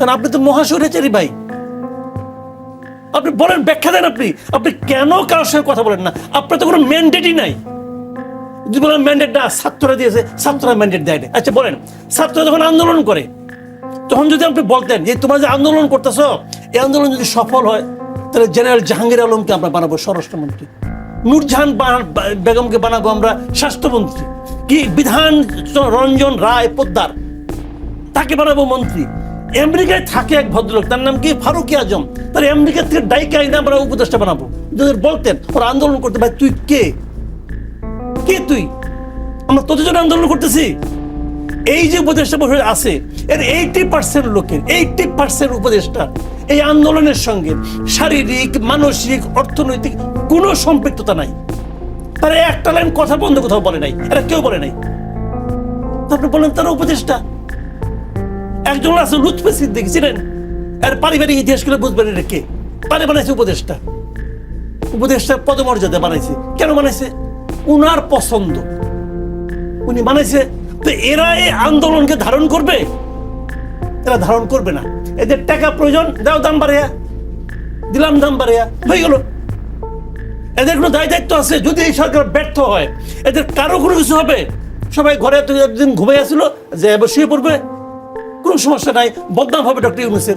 কারণ আপনি তো মহাসুরেচারী ভাই। আপনি বলেন, ব্যাখ্যা দেন আপনি। আপনি কেন কারোর সঙ্গে কথা বলেন না? আপনার তো কোনো ম্যান্ডেটই নাই। যদি বলেন ম্যান্ডেট না, ছাত্ররা দিয়েছে, ছাত্ররা ম্যান্ডেট দেয়নি। আচ্ছা বলেন, ছাত্ররা যখন আন্দোলন করে, তখন যদি আপনি বলতেন যে, তোমরা যে আন্দোলন করতেছো, এই আন্দোলন যদি সফল হয়, তাহলে জেনারেল জাহাঙ্গীর আলমকে আমরা বানাবো, স্বরাষ্ট্রমন্ত্রী। নূরজাহান বেগমকে বানাবো আমরা, স্বাস্থ্যমন্ত্রী। কি বিধান রঞ্জন রায় পোদ্দার, তাকে বানাবো মন্ত্রী। আমেরিকায় থাকে এক ভদ্রলোক, তার নাম কি? ফারুকি আজম। তার আমেরিকা থেকে ডাইকে আইনে আমরা উপদেষ্টা বানাবো। যদি বলতেন, ওরা আন্দোলন করতে ভাই তুই কে? কে তুই? আমরা তোদের জন্য আন্দোলন করতেছি। এই যে উপদেষ্টা বসে আছে, এর এইটি পার্সেন্ট লোকের এইটি পার্সেন্ট উপদেষ্টা, এই আন্দোলনের সঙ্গে শারীরিক, মানসিক, অর্থনৈতিক কোনো সম্পৃক্ততা নাই। তারা একটা লাইন কথা বন্ধ কোথাও বলে নাই, এরা কেউ বলে নাই। আপনি বলেন, তারা উপদেষ্টা। একজন আছে, লুৎফে সিদ্দিক ছিলেন আর পারিবারিক ইতিহাস করে বুঝবেন এটা কে? তারে বানাইছে উপদেষ্টা। উপদেষ্টার পদমর্যাদা বানাইছে। কেন বানাইছে? উনার পছন্দ। উনি বানাইছে, তো এরা এই আন্দোলনকে ধারণ করবে? এরা ধারণ করবে না। এদের টাকা প্রয়োজন, দাও দাম বাড়িয়া দিলাম দাম বাড়িয়া হয়ে গেল। এদের কোনো দায় দায়িত্ব আছে? যদি এই সরকার ব্যর্থ হয়, এদের কারও কোনো কিছু হবে? সবাই ঘরে ঘুমাই আসলো যে শুয়ে পড়বে। কোনো সমস্যা নাই, বদনাম হবে ডক্টর ইউনুসের।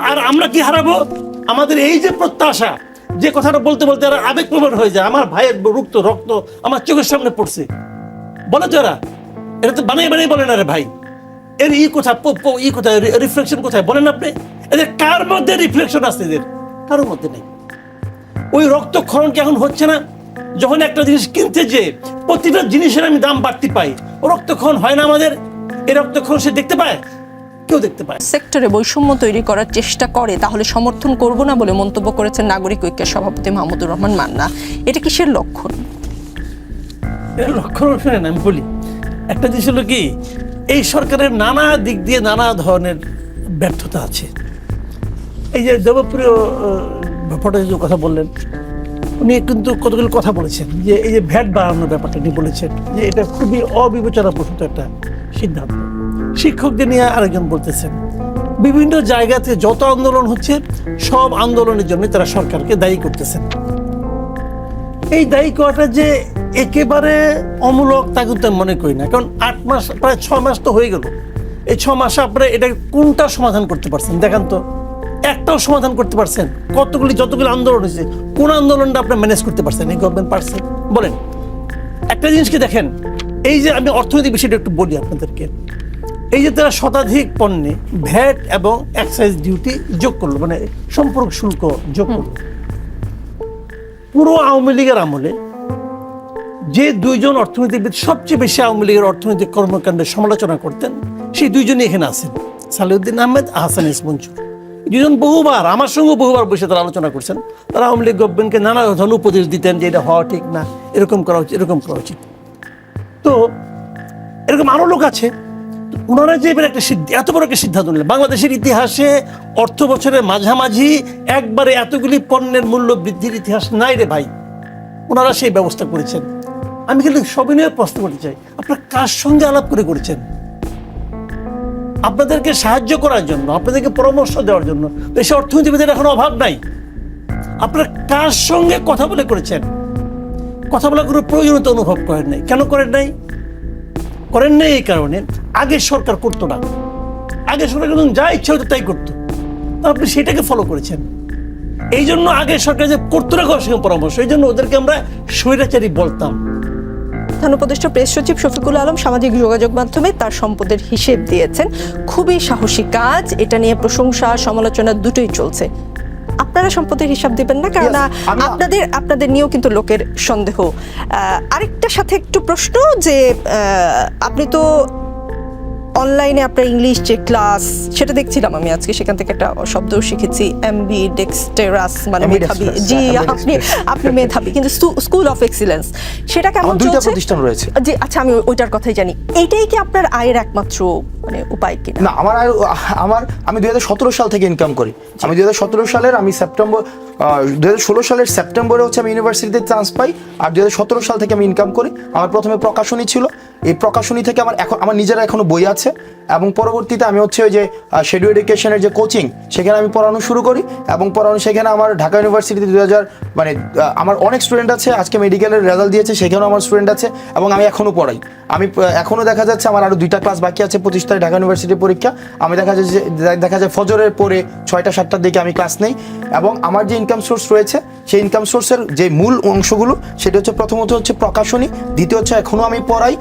আর আমরা কি হারাবো? আমাদের এই যে প্রত্যাশা, যে কথাটা বলতে বলতে এরা আবেগ প্রবণ হয়ে যায়, আমার ভাইয়ের রক্ত রক্ত আমার চোখের সামনে পড়ছে। বলে তো এরা এটা তো বানিয়ে বানিয়ে বলে না রে ভাই। এর ই প- ই কোথায় রিফ্লেকশন কোথায়, বলেন আপনি। এদের কার মধ্যে রিফ্লেকশন আছে এদের? কারোর মধ্যে নেই। ওই রক্তক্ষরণ কি এখন হচ্ছে না? যখন একটা জিনিস কিনতে যে প্রতিটা জিনিসের আমি দাম বাড়তি পাই ও রক্তক্ষরণ হয় না আমাদের? এই রক্তক্ষরণ সে দেখতে পায়? কেউ দেখতে পায়। সেক্টরে বৈষম্য তৈরি করার চেষ্টা করে তাহলে সমর্থন করব না বলে মন্তব্য করেছেন নাগরিক ঐক্যের সভাপতি মাহমুদুর রহমান মান্না। এটা কিসের লক্ষণ? এর লক্ষণ শুনেন আমি বলি একটা জিনিস হলো কি এই সরকারের নানা দিক দিয়ে নানা ধরনের ব্যর্থতা আছে। এই যে দেবপ্রিয় ভট্টাচার্য যে কথা বললেন উনি কিন্তু কতগুলো কথা বলেছেন যে এই যে ভ্যাট বাড়ানোর ব্যাপারটা উনি বলেছেন যে এটা খুবই অবিবেচনা প্রসূত একটা সিদ্ধান্ত। শিক্ষকদের নিয়ে আরেকজন বলতেছেন, বিভিন্ন জায়গাতে যত আন্দোলন হচ্ছে, সব আন্দোলনের জন্য তারা সরকারকে দায়ী করতেছেন। এই দায়ী করাটা যে একেবারে অমূলক তা কিন্তু আমি মনে করি না, কারণ আট মাস, প্রায় ছ মাস তো হয়ে গেল। এই ছ মাসে আপনারা এটা কোনটা সমাধান করতে পারছেন? দেখান তো, একটাও সমাধান করতে পারছেন? কতগুলি, যতগুলি আন্দোলন হয়েছে, কোন আন্দোলনটা আপনি ম্যানেজ করতে পারছেন? এই গভর্নমেন্ট পারছেন বলেন, একটা জিনিসকে দেখেন, এই যে আমি অর্থনৈতিক বিষয়টা একটু বলি আপনাদেরকে। এই যে তারা শতাধিক পণ্যে ভ্যাট এবং এক্সাইজ ডিউটি যোগ করল মানে সম্পর্ক শুল্ক যোগ করল। পুরো আওয়ামী লীগের আমলে যে দুইজন অর্থনীতিবিদ সবচেয়ে বেশি আওয়ামী লীগের অর্থনৈতিক কর্মকাণ্ডের সমালোচনা করতেন, সেই দুইজনই এখানে আছেন। সালিউদ্দিন আহমেদ আহসান ইসমঞ্জুর দুজন বহুবার, আমার সঙ্গে বহুবার বসে তারা আলোচনা করছেন। তারা আওয়ামী লীগ গভর্নমেন্টকে নানা ধরনের উপদেশ দিতেন যে এটা হওয়া ঠিক না, এরকম করা উচিত, এরকম করা উচিত। তো এরকম আরও লোক আছে তো ওনারা যে এবার একটা সিদ্ধ- এত বড় একটা সিদ্ধান্ত নিলেন। বাংলাদেশের ইতিহাসে অর্থ বছরের মাঝামাঝি একবারে এতগুলি পণ্যের মূল্য বৃদ্ধির ইতিহাস নাই রে ভাই। ওনারা সেই ব্যবস্থা করেছেন। আমি কিন্তু সবিনয়ে প্রশ্ন করতে চাই, আপনারা কার সঙ্গে আলাপ করে করেছেন? আপনাদেরকে সাহায্য করার জন্য, আপনাদেরকে পরামর্শ দেওয়ার জন্য দেশে অর্থনীতিবিদের এখন অভাব নাই। আপনারা কার সঙ্গে কথা বলে করেছেন? কথা বলার কোনো প্রয়োজনীয়তা অনুভব করেন নাই। কেন করেন নাই? করেন নাই এই কারণে আগের সরকার করতো না। আগের সরকার কিন্তু যা ইচ্ছা হতো তাই করতো। আপনি সেটাকে ফলো করেছেন। এই জন্য আগের সরকার যে করতো না সঙ্গে পরামর্শ এই জন্য ওদেরকে আমরা স্বৈরাচারী বলতাম। প্রধান উপদেষ্টা প্রেস সচিব শফিকুল আলম সামাজিক যোগাযোগ মাধ্যমে তার সম্পদের হিসেব দিয়েছেন। খুবই সাহসী কাজ এটা নিয়ে প্রশংসা সমালোচনা দুটোই চলছে। আপনারা সম্পদের হিসাব দিবেন না কারণ আপনাদের আপনাদের নিয়েও কিন্তু লোকের সন্দেহ। আহ, আরেকটার সাথে একটু প্রশ্ন যে আপনি তো অনলাইনে আপনার ইংলিশ যে ক্লাস সেটা দেখছিলাম আমি আজকে সেখান থেকে একটা শব্দ শিখেছি এমবি ডেক্সটেরাস মানে মেধাবী। জি হ্যাঁ, আপনি আপনি মেধাবী কিন্তু স্কুল অফ এক্সিলেন্স সেটা কেমন দুইটা চলছে? প্রতিষ্ঠান রয়েছে। জি আচ্ছা আমি ওইটার কথাই জানি। এইটাই কি আপনার আয়ের একমাত্র মানে উপায় কিনা? না আমার আর আমার আমি দু হাজার সতেরো সাল থেকে ইনকাম করি। আমি দুই হাজার সতেরো সালের আমি সেপ্টেম্বর দু হাজার ষোলো সালের সেপ্টেম্বরে হচ্ছে আমি ইউনিভার্সিটিতে চান্স পাই আর দুই হাজার সতেরো সাল থেকে আমি ইনকাম করি। আমার প্রথমে প্রকাশনী ছিল। এই প্রকাশনী থেকে আমার এখন আমার নিজের এখনও বই আছে। এবং পরবর্তীতে আমি হচ্ছে ওই যে শেডিউ এডুকেশনের যে কোচিং সেখানে আমি পড়ানো শুরু করি। এবং পড়ানো সেখানে আমার ঢাকা ইউনিভার্সিটিতে দু হাজার মানে আমার অনেক স্টুডেন্ট আছে আজকে মেডিকেলের রেজাল্ট দিয়েছে সেখানেও আমার স্টুডেন্ট আছে এবং আমি এখনও পড়াই। আমি আহ, এখনও দেখা যাচ্ছে আমার আরও দুইটা ক্লাস বাকি আছে পঁচিশ তারিখ ঢাকা ইউনিভার্সিটির পরীক্ষা। আমি দেখা যাচ্ছে দেখা যায় ফজরের পরে ছয়টা সাতটার দিকে আমি ক্লাস নেই। এবং আমার যে ইনকাম সোর্স রয়েছে সেই ইনকাম সোর্সের যে মূল অংশগুলো সেটা হচ্ছে প্রথমত হচ্ছে প্রকাশনী দ্বিতীয় হচ্ছে এখনও আমি পড়াই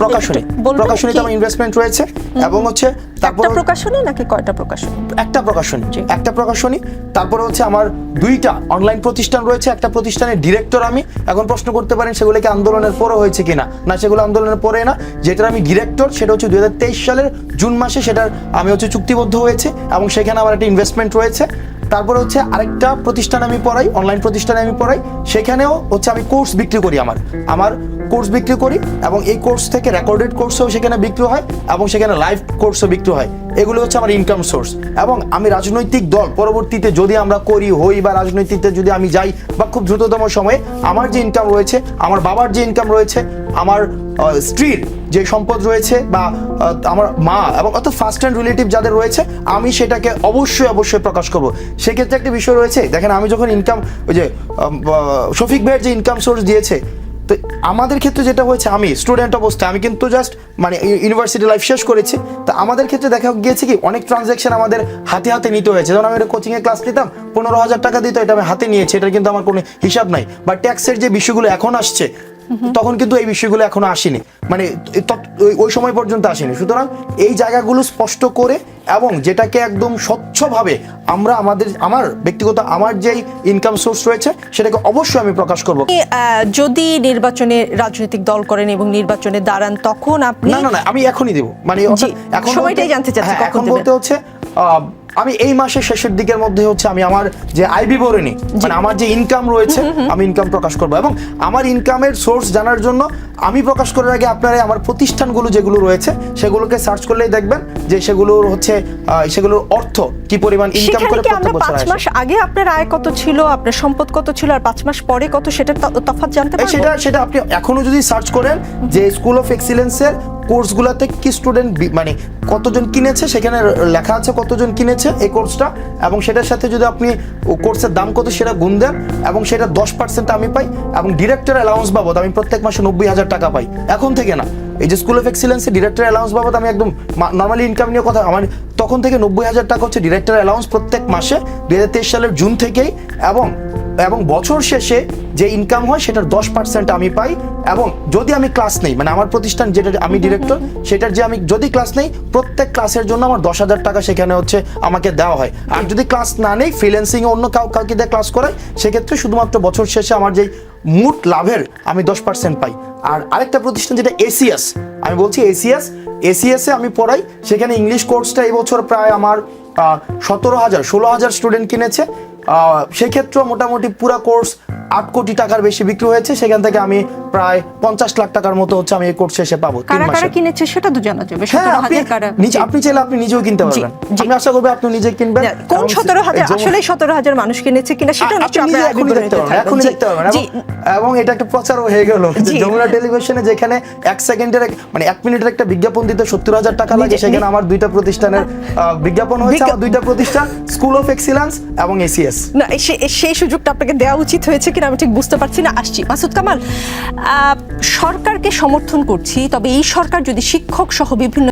প্রকাশনী? প্রকাশনীতে আমার ইনভেস্টমেন্ট রয়েছে এবং হচ্ছে তারপর প্রকাশনী নাকি কয়টা প্রকাশনী? একটা প্রকাশনী একটা প্রকাশনী তারপরে হচ্ছে আমার দুইটা অনলাইন প্রতিষ্ঠান রয়েছে, একটা প্রতিষ্ঠানের ডিরেক্টর আমি। এখন প্রশ্ন করতে পারেন, সেগুলো কি আন্দোলনের পরে হয়েছে কিনা? না, সেগুলো আন্দোলনের পরে না। যেটার আমি ডিরেক্টর সেটা হচ্ছে দুই হাজার তেইশ সালের জুন মাসে সেটার আমি হচ্ছে চুক্তিবদ্ধ হয়েছে, এবং সেখানে আমার একটা ইনভেস্টমেন্ট রয়েছে। তারপরে হচ্ছে আরেকটা প্রতিষ্ঠান আমি পড়াই অনলাইন প্রতিষ্ঠানে আমি পড়াই, সেখানেও হচ্ছে আমি কোর্স বিক্রি করি আমার। আমার কোর্স বিক্রি করি এবং এই কোর্স থেকে রেকর্ডেড কোর্সও সেখানে বিক্রি হয় এবং সেখানে লাইভ কোর্সও বিক্রি হয়। এগুলো হচ্ছে আমার ইনকাম সোর্স এবং আমি রাজনৈতিক দল, পরবর্তীতে যদি আমরা করি, হই বা রাজনৈতিকতে যদি আমি যাই বা খুব দ্রুততম সময়ে আমার যে ইনকাম রয়েছে, আমার বাবার যে ইনকাম রয়েছে, আমার স্ত্রীর যে সম্পদ রয়েছে বা আমার মা এবং অত ফার্স্ট হ্যান্ড রিলেটিভ যাদের রয়েছে, আমি সেটাকে অবশ্যই অবশ্যই প্রকাশ করব। সেক্ষেত্রে একটা বিষয় রয়েছে, দেখেন আমি যখন ইনকাম ওই যে শফিক ভাইয়ের যে ইনকাম সোর্স দিয়েছে, তো আমাদের ক্ষেত্রে যেটা হয়েছে, আমি স্টুডেন্ট অবস্থায়, আমি কিন্তু জাস্ট মানে ইউনিভার্সিটি লাইফ শেষ করেছি। তো আমাদের ক্ষেত্রে দেখা গিয়েছে কি, অনেক ট্রানজ্যাকশন আমাদের হাতে হাতে নিতে হয়েছে। যেমন আমি একটা কোচিংয়ে ক্লাস নিতাম, পনেরো হাজার টাকা দিত, এটা আমি হাতে নিয়েছি এটা কিন্তু আমার কোনো হিসাব নাই। বা ট্যাক্সের যে বিষয়গুলো এখন আসছে তখন কিন্তু এই বিষয়গুলো এখনও আসেনি। মানে ওই- সময় পর্যন্ত আসেনি। সুতরাং এই জায়গাগুলো স্পষ্ট করে এবং যেটাকে একদম স্বচ্ছভাবে আমরা আমাদের আমার ব্যক্তিগত আমার যেই ইনকাম সোর্স রয়েছে সেটাকে অবশ্যই আমি প্রকাশ করব। যদি নির্বাচনে রাজনৈতিক দল করেন এবং নির্বাচনে দাঁড়ান তখন আপনি না না না আমি এখনই দেবো। মানে এখন সময়টাই জানতে চাচ্ছি, হ্যাঁ, এখন বলতে হচ্ছে আমি এই মাসের শেষের দিকের মধ্যে হচ্ছে আমি আমার যে আয় বিবরণী মানে আমার যে ইনকাম রয়েছে আমি ইনকাম প্রকাশ করব এবং আমার ইনকামের সোর্স জানার জন্য আমি প্রকাশ করার আগে আপনারা আমার প্রতিষ্ঠানগুলো যেগুলো রয়েছে সেগুলোকে সার্চ করলেই দেখবেন যে সেগুলোর হচ্ছে সেগুলোর অর্থ কি পরিমাণ ইনকাম করে প্রত্যেক বছর পাঁচ আসে। মাস আগে আপনার আয় কত ছিল আপনার সম্পদ কত ছিল আর পাঁচ মাস পরে কত সেটার ত- তফাৎ জানতে এই পারব? সেটা সেটা আপনি এখনও যদি সার্চ করেন যে স্কুল অফ এক্সিলেন্সের কোর্সগুলোতে কি স্টুডেন্ট মানে কতজন কিনেছে? সেখানে লেখা আছে কতজন কিনেছে এই কোর্সটা, এবং সেটার সাথে যদি আপনি কোর্সের দাম কত সেটা গুণ দেন, এবং সেটা দশ পার্সেন্ট আমি পাই, এবং ডিরেক্টর অ্যালাউন্স বাবদ আমি প্রত্যেক মাসে নব্বই হাজার টাকা পাই। এখন থেকে না, এই যে স্কুল অফ এক্সিলেন্সে ডিরেক্টর অ্যালাউন্স বাবদ আমি একদম নর্মালি ইনকাম নিয়ে কথা আমার তখন থেকে নব্বই হাজার টাকা হচ্ছে ডিরেক্টর অ্যালাউন্স প্রত্যেক মাসে দু হাজার তেইশ সালের জুন থেকেই, এবং এবং বছর শেষে যে ইনকাম হয় সেটার দশ পার্সেন্ট আমি পাই। এবং যদি আমি ক্লাস নেই মানে আমার প্রতিষ্ঠান যেটা আমি ডিরেক্টর সেটার যে আমি যদি ক্লাস নেই প্রত্যেক ক্লাসের জন্য আমার দশ হাজার টাকা সেখানে হচ্ছে আমাকে দেওয়া হয়। আর যদি ক্লাস না নেই ফ্রিল্যান্সিং অন্য কাউ কাউকে দিয়ে ক্লাস করাই সেক্ষেত্রে শুধুমাত্র বছর শেষে আমার যেই মোট লাভের আমি দশ পার্সেন্ট পাই। আর আরেকটা প্রতিষ্ঠান যেটা এসিএস আমি বলছি এসিএস এসিএসে আমি পড়াই। সেখানে ইংলিশ কোর্সটা এই বছর প্রায় আমার সতেরো হাজার ষোলো হাজার স্টুডেন্ট কিনেছে। সেক্ষেত্রেও মোটামুটি পুরা কোর্স আট কোটি টাকার বেশি বিক্রি হয়েছে। সেখান থেকে আমি প্রায় পঞ্চাশ লাখ টাকার মতো হচ্ছে আমি এই কোর্স শেষে পাবো কারা কারা কিনেছে সেটা তো জানা যাবে হ্যাঁ আপনি নিজে আপনি চাইলে আপনি নিজেও কিনতে পারবেন। আমি আশা করব আপনি নিজে কিনবেন। কোন সতেরো হাজার আসলে সতেরো হাজার মানুষ কিনেছে কিনা সেটা আপনি এখনই দেখতে পারবেন। এখনই দেখতে পারবেন। এবং- এটা একটা প্রচারও হয়ে গেল। যমুনা টেলিভিশনে যেখানে এক সেকেন্ডের মানে এক মিনিটের একটা বিজ্ঞাপন দিতে সত্তর হাজার টাকা লাগে সেখানে আমার দুইটা প্রতিষ্ঠানের বিজ্ঞাপন হয়েছে আমার দুইটা প্রতিষ্ঠান স্কুল অফ এক্সিলেন্স এবং এসিএস না সেই সুযোগটা আপনাকে দেওয়া উচিত হয়েছে কিনা আমি ঠিক বুঝতে পারছি না। আসছি। মাসুদ কামাল সরকারকে সমর্থন করছি তবে এই সরকার যদি শিক্ষক সহ বিভিন্ন